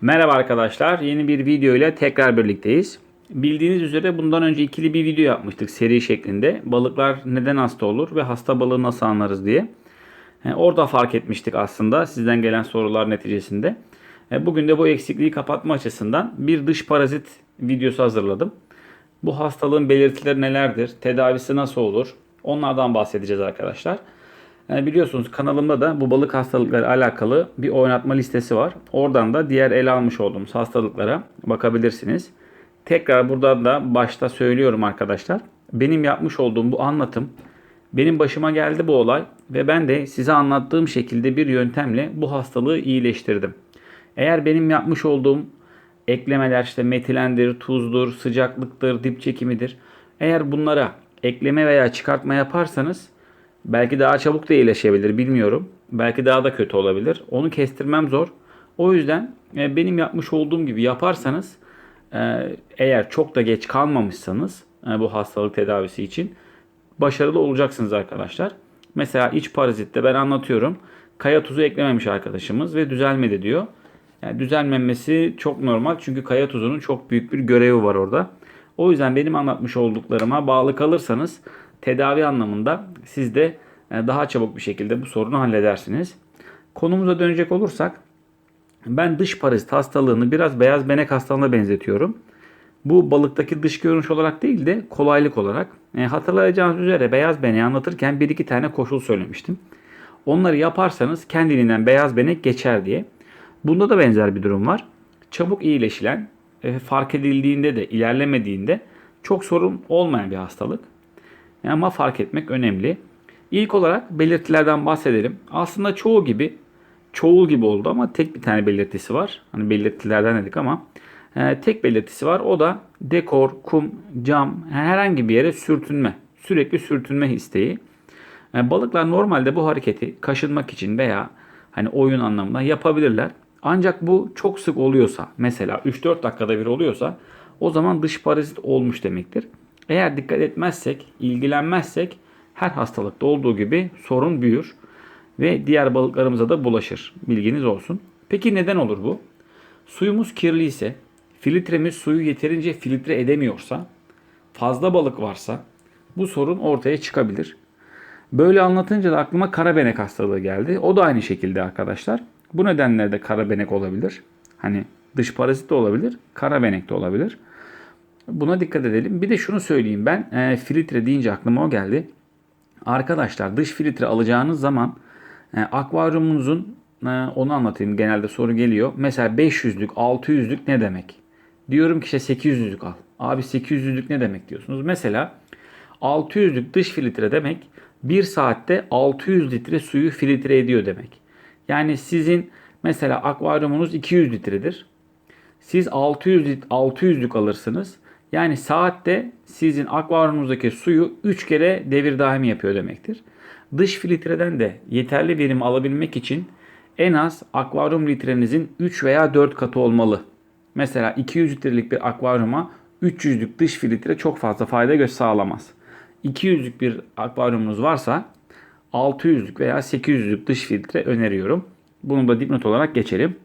Merhaba arkadaşlar. Yeni bir video ile tekrar birlikteyiz. Bildiğiniz üzere bundan önce ikili bir video yapmıştık seri şeklinde. Balıklar neden hasta olur ve hasta balığı nasıl anlarız diye. E, Orada fark etmiştik aslında sizden gelen sorular neticesinde. E, Bugün de bu eksikliği kapatma açısından bir dış parazit videosu hazırladım. Bu hastalığın belirtileri nelerdir? Tedavisi nasıl olur? Onlardan bahsedeceğiz arkadaşlar. Yani biliyorsunuz kanalımda da bu balık hastalıkları alakalı bir oynatma listesi var. Oradan da diğer ele almış olduğumuz hastalıklara bakabilirsiniz. Tekrar buradan da başta söylüyorum arkadaşlar. Benim yapmış olduğum bu anlatım benim başıma geldi bu olay ve ben de size anlattığım şekilde bir yöntemle bu hastalığı iyileştirdim. Eğer benim yapmış olduğum eklemeler işte metilendir, tuzdur, sıcaklıktır, dip çekimidir. Eğer bunlara ekleme veya çıkartma yaparsanız belki daha çabuk da iyileşebilir bilmiyorum. Belki daha da kötü olabilir. Onu kestirmem zor. O yüzden e, benim yapmış olduğum gibi yaparsanız e, eğer çok da geç kalmamışsanız e, bu hastalık tedavisi için başarılı olacaksınız arkadaşlar. Mesela iç parazitte ben anlatıyorum. Kaya tuzu eklememiş arkadaşımız ve düzelmedi diyor. Yani düzelmemesi çok normal çünkü kaya tuzunun çok büyük bir görevi var orada. O yüzden benim anlatmış olduklarıma bağlı kalırsanız tedavi anlamında siz de e, daha çabuk bir şekilde bu sorunu halledersiniz. Konumuza dönecek olursak ben dış parazit hastalığını biraz beyaz benek hastalığına benzetiyorum. Bu balıktaki dış görünüş olarak değil de kolaylık olarak. E, hatırlayacağınız üzere beyaz beneği anlatırken bir iki tane koşul söylemiştim. Onları yaparsanız kendiliğinden beyaz benek geçer diye. Bunda da benzer bir durum var. Çabuk iyileşilen, e, fark edildiğinde de ilerlemediğinde çok sorun olmayan bir hastalık. Ama fark etmek önemli. İlk olarak belirtilerden bahsedelim. Aslında çoğu gibi, çoğul gibi oldu ama tek bir tane belirtisi var. Hani belirtilerden dedik ama e, tek belirtisi var. O da dekor, kum, cam, herhangi bir yere sürtünme. Sürekli sürtünme isteği. E, balıklar normalde bu hareketi kaşınmak için veya hani oyun anlamında yapabilirler. Ancak bu çok sık oluyorsa, mesela 3-4 dakikada bir oluyorsa o zaman dış parazit olmuş demektir. Eğer dikkat etmezsek, ilgilenmezsek her hastalıkta olduğu gibi sorun büyür ve diğer balıklarımıza da bulaşır. Bilginiz olsun. Peki neden olur bu? Suyumuz kirli ise, filtremiz suyu yeterince filtre edemiyorsa, fazla balık varsa bu sorun ortaya çıkabilir. Böyle anlatınca da aklıma karabenek hastalığı geldi. O da aynı şekilde arkadaşlar. Bu nedenle de karabenek olabilir. Hani dış parazit de olabilir, karabenek de olabilir. Buna dikkat edelim. Bir de şunu söyleyeyim ben e, filtre deyince aklıma o geldi. Arkadaşlar dış filtre alacağınız zaman e, akvaryumunuzun e, onu anlatayım genelde soru geliyor. Mesela 500'lük 600'lük ne demek? Diyorum ki işte 800'lük al. Abi 800'lük ne demek diyorsunuz? Mesela 600'lük dış filtre demek 1 saatte 600 litre suyu filtre ediyor demek. Yani sizin mesela akvaryumunuz 200 litredir. Siz 600 lit 600'lük alırsınız. Yani saatte sizin akvaryumunuzdaki suyu 3 kere devir daimi yapıyor demektir. Dış filtreden de yeterli verim alabilmek için en az akvaryum litrenizin 3 veya 4 katı olmalı. Mesela 200 litrelik bir akvaryuma 300'lük dış filtre çok fazla fayda sağlamaz. 200'lük bir akvaryumunuz varsa 600'lük veya 800'lük dış filtre öneriyorum. Bunu da dipnot olarak geçelim.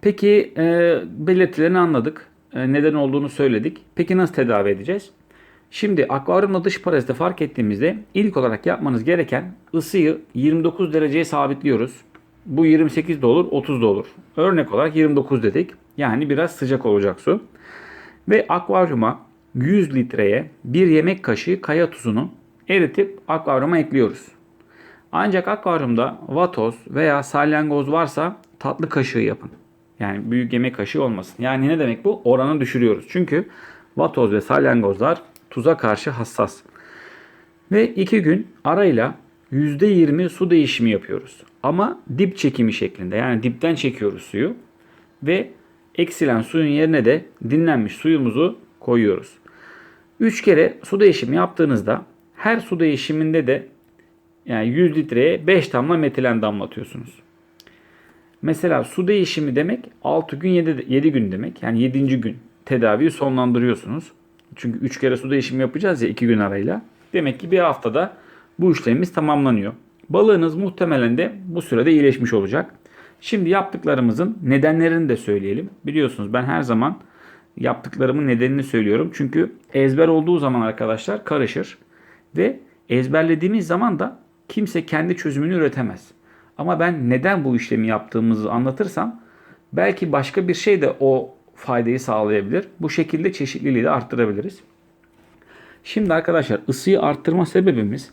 Peki e, belirtilerini anladık. E, neden olduğunu söyledik. Peki nasıl tedavi edeceğiz? Şimdi akvaryumda dış paraziti fark ettiğimizde ilk olarak yapmanız gereken ısıyı 29 dereceye sabitliyoruz. Bu 28 de olur, 30 da olur. Örnek olarak 29 dedik. Yani biraz sıcak olacak su. Ve akvaryuma 100 litreye bir yemek kaşığı kaya tuzunu eritip akvaryuma ekliyoruz. Ancak akvaryumda vatoz veya salyangoz varsa tatlı kaşığı yapın. Yani büyük yemek kaşığı olmasın. Yani ne demek bu? Oranı düşürüyoruz. Çünkü vatoz ve salyangozlar tuza karşı hassas. Ve 2 gün arayla %20 su değişimi yapıyoruz. Ama dip çekimi şeklinde. Yani dipten çekiyoruz suyu. Ve eksilen suyun yerine de dinlenmiş suyumuzu koyuyoruz. 3 kere su değişimi yaptığınızda her su değişiminde de yani 100 litreye 5 damla metilen damlatıyorsunuz. Mesela su değişimi demek 6 gün 7, 7 gün demek. Yani 7. gün tedaviyi sonlandırıyorsunuz. Çünkü 3 kere su değişimi yapacağız ya 2 gün arayla. Demek ki bir haftada bu işlemimiz tamamlanıyor. Balığınız muhtemelen de bu sürede iyileşmiş olacak. Şimdi yaptıklarımızın nedenlerini de söyleyelim. Biliyorsunuz ben her zaman yaptıklarımın nedenini söylüyorum. Çünkü ezber olduğu zaman arkadaşlar karışır. Ve ezberlediğimiz zaman da kimse kendi çözümünü üretemez. Ama ben neden bu işlemi yaptığımızı anlatırsam belki başka bir şey de o faydayı sağlayabilir. Bu şekilde çeşitliliği de arttırabiliriz. Şimdi arkadaşlar ısıyı arttırma sebebimiz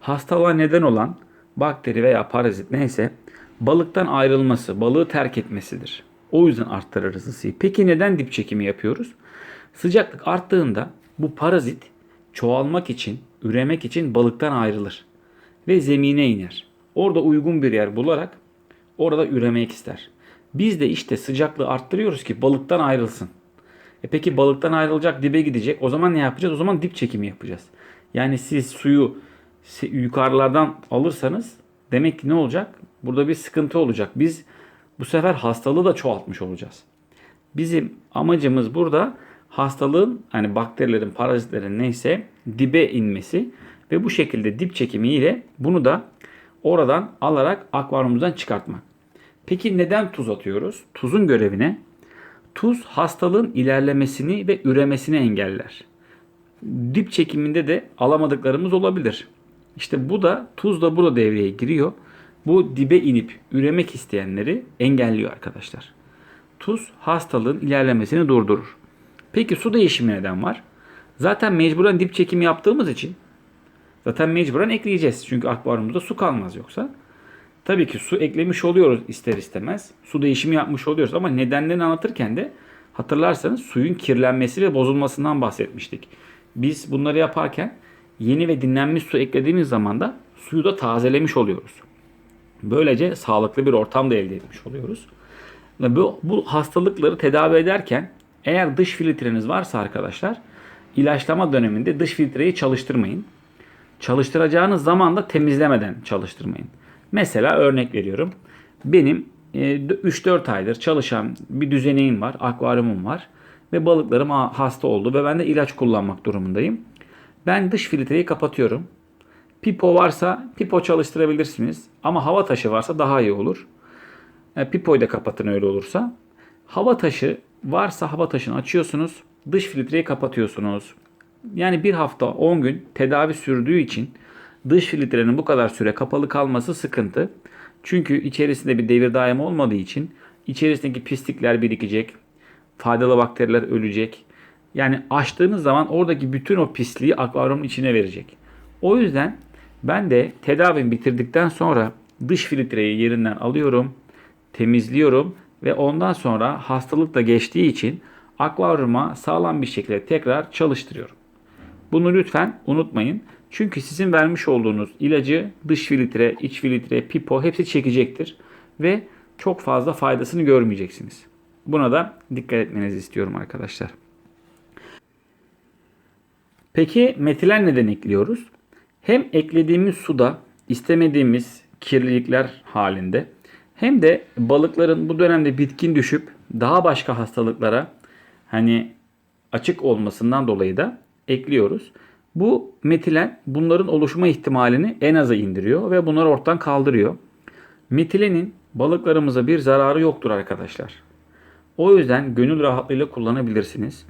hastalığa neden olan bakteri veya parazit neyse balıktan ayrılması, balığı terk etmesidir. O yüzden arttırırız ısıyı. Peki neden dip çekimi yapıyoruz? Sıcaklık arttığında bu parazit çoğalmak için, üremek için balıktan ayrılır ve zemine iner. Orada uygun bir yer bularak orada üremek ister. Biz de işte sıcaklığı arttırıyoruz ki balıktan ayrılsın. E peki balıktan ayrılacak dibe gidecek. O zaman ne yapacağız? O zaman dip çekimi yapacağız. Yani siz suyu yukarılardan alırsanız demek ki ne olacak? Burada bir sıkıntı olacak. Biz bu sefer hastalığı da çoğaltmış olacağız. Bizim amacımız burada hastalığın hani bakterilerin, parazitlerin neyse dibe inmesi ve bu şekilde dip çekimiyle bunu da oradan alarak akvaryumumuzdan çıkartmak. Peki neden tuz atıyoruz? Tuzun görevine tuz hastalığın ilerlemesini ve üremesini engeller. Dip çekiminde de alamadıklarımız olabilir. İşte bu da tuz da burada devreye giriyor. Bu dibe inip üremek isteyenleri engelliyor arkadaşlar. Tuz hastalığın ilerlemesini durdurur. Peki su değişimi neden var? Zaten mecburen dip çekimi yaptığımız için zaten mecburen ekleyeceğiz. Çünkü akvaryumumuzda su kalmaz yoksa. Tabii ki su eklemiş oluyoruz ister istemez. Su değişimi yapmış oluyoruz ama nedenlerini anlatırken de hatırlarsanız suyun kirlenmesi ve bozulmasından bahsetmiştik. Biz bunları yaparken yeni ve dinlenmiş su eklediğimiz zaman da suyu da tazelemiş oluyoruz. Böylece sağlıklı bir ortam da elde etmiş oluyoruz. Bu, bu hastalıkları tedavi ederken eğer dış filtreniz varsa arkadaşlar ilaçlama döneminde dış filtreyi çalıştırmayın. Çalıştıracağınız zaman da temizlemeden çalıştırmayın. Mesela örnek veriyorum. Benim 3-4 aydır çalışan bir düzeneğim var, akvaryumum var ve balıklarım hasta oldu ve ben de ilaç kullanmak durumundayım. Ben dış filtreyi kapatıyorum. Pipo varsa pipo çalıştırabilirsiniz ama hava taşı varsa daha iyi olur. E, pipoyu da kapatın öyle olursa. Hava taşı varsa hava taşını açıyorsunuz. Dış filtreyi kapatıyorsunuz. Yani bir hafta 10 gün tedavi sürdüğü için dış filtrenin bu kadar süre kapalı kalması sıkıntı. Çünkü içerisinde bir devir daim olmadığı için içerisindeki pislikler birikecek. Faydalı bakteriler ölecek. Yani açtığınız zaman oradaki bütün o pisliği akvaryumun içine verecek. O yüzden ben de tedavimi bitirdikten sonra dış filtreyi yerinden alıyorum, temizliyorum ve ondan sonra hastalık da geçtiği için akvaryuma sağlam bir şekilde tekrar çalıştırıyorum. Bunu lütfen unutmayın. Çünkü sizin vermiş olduğunuz ilacı dış filtre, iç filtre, pipo hepsi çekecektir. Ve çok fazla faydasını görmeyeceksiniz. Buna da dikkat etmenizi istiyorum arkadaşlar. Peki metilen neden ekliyoruz? Hem eklediğimiz suda istemediğimiz kirlilikler halinde hem de balıkların bu dönemde bitkin düşüp daha başka hastalıklara hani açık olmasından dolayı da ekliyoruz. Bu metilen bunların oluşma ihtimalini en aza indiriyor ve bunları ortadan kaldırıyor. Metilenin balıklarımıza bir zararı yoktur arkadaşlar. O yüzden gönül rahatlığıyla kullanabilirsiniz.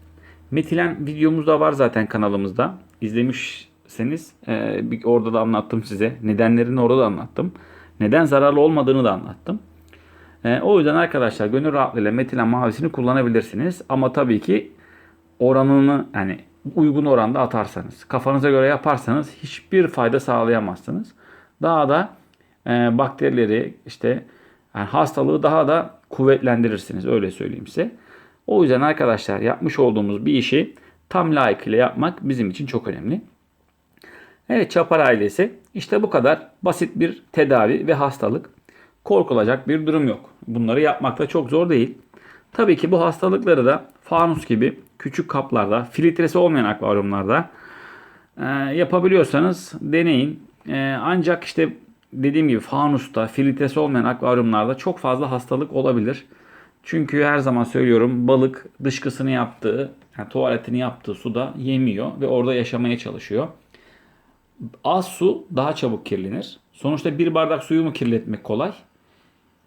Metilen videomuz da var zaten kanalımızda. İzlemişseniz e, orada da anlattım size. Nedenlerini orada da anlattım. Neden zararlı olmadığını da anlattım. E, o yüzden arkadaşlar gönül rahatlığıyla metilen mavisini kullanabilirsiniz. Ama tabii ki oranını yani uygun oranda atarsanız, kafanıza göre yaparsanız hiçbir fayda sağlayamazsınız. Daha da e, bakterileri işte yani hastalığı daha da kuvvetlendirirsiniz öyle söyleyeyim size. O yüzden arkadaşlar yapmış olduğumuz bir işi tam layıkıyla yapmak bizim için çok önemli. Evet çapar ailesi işte bu kadar basit bir tedavi ve hastalık. Korkulacak bir durum yok. Bunları yapmak da çok zor değil. Tabii ki bu hastalıkları da fanus gibi küçük kaplarda, filtresi olmayan akvaryumlarda e, yapabiliyorsanız deneyin. E, ancak işte dediğim gibi fanusta, filtresi olmayan akvaryumlarda çok fazla hastalık olabilir. Çünkü her zaman söylüyorum balık dışkısını yaptığı, yani tuvaletini yaptığı suda yemiyor ve orada yaşamaya çalışıyor. Az su daha çabuk kirlenir. Sonuçta bir bardak suyu mu kirletmek kolay?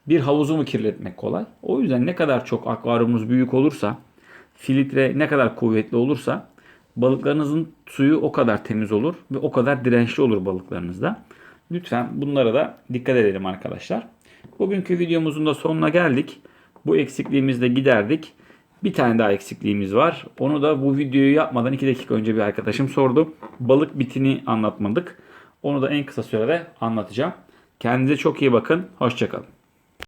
bir havuzu mu kirletmek kolay? O yüzden ne kadar çok akvaryumunuz büyük olursa, filtre ne kadar kuvvetli olursa balıklarınızın suyu o kadar temiz olur ve o kadar dirençli olur balıklarınızda. Lütfen bunlara da dikkat edelim arkadaşlar. Bugünkü videomuzun da sonuna geldik. Bu eksikliğimizi de giderdik. Bir tane daha eksikliğimiz var. Onu da bu videoyu yapmadan 2 dakika önce bir arkadaşım sordu. Balık bitini anlatmadık. Onu da en kısa sürede anlatacağım. Kendinize çok iyi bakın. Hoşçakalın.